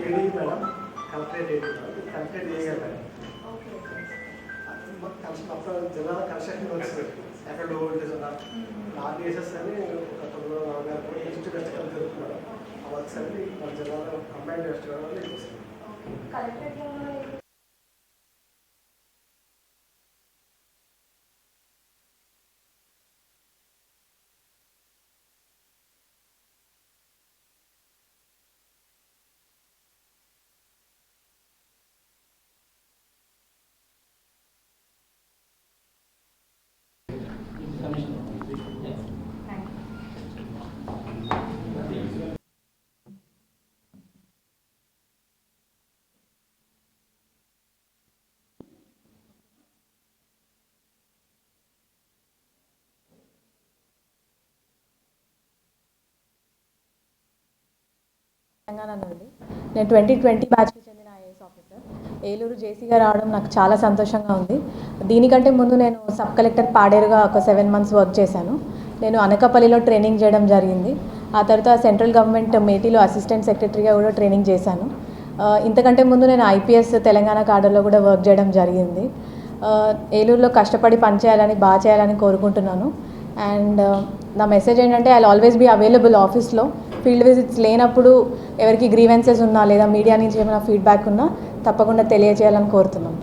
ఏడీ madam collectorate collectorate ఏ madam construction అప్పుడు జిల్లాలో కన్స్ట్రక్షన్ వర్క్స్ ఎక్కడ లో వోల్టేజ్ ఉన్నా అని ఒక తొమ్మిది ఇన్స్టిట్యూట్ ఆ వర్క్స్ అన్ని మన జిల్లాలో కంబైన్ తెలంగాణ నుండి నేను ట్వంటీ ట్వంటీ బ్యాచ్కి చెందిన ఏలూరు జేసీగా రావడం నాకు చాలా సంతోషంగా ఉంది. దీనికంటే ముందు నేను సబ్ కలెక్టర్ పాడేరుగా ఒక సెవెన్ మంత్స్ వర్క్ చేశాను. నేను అనకాపల్లిలో ట్రైనింగ్ చేయడం జరిగింది. ఆ తర్వాత సెంట్రల్ గవర్నమెంట్ మేటీలో అసిస్టెంట్ సెక్రటరీగా కూడా ట్రైనింగ్ చేశాను. ఇంతకంటే ముందు నేను ఐపీఎస్ తెలంగాణ కార్డర్లో కూడా వర్క్ చేయడం జరిగింది. ఏలూరులో కష్టపడి పనిచేయాలని బాగా చేయాలని కోరుకుంటున్నాను. అండ్ నా మెసేజ్ ఏంటంటే ఐ ఆల్వేస్ బీ అవైలబుల్ ఆఫీస్లో ఫీల్డ్ విజిట్స్ లేనప్పుడు ఎవరికి గ్రీవెన్సెస్ ఉన్నా లేదా మీడియా నుంచి ఏమైనా ఫీడ్బ్యాక్ ఉన్నా తప్పకుండా తెలియజేయాలని కోరుతున్నాం.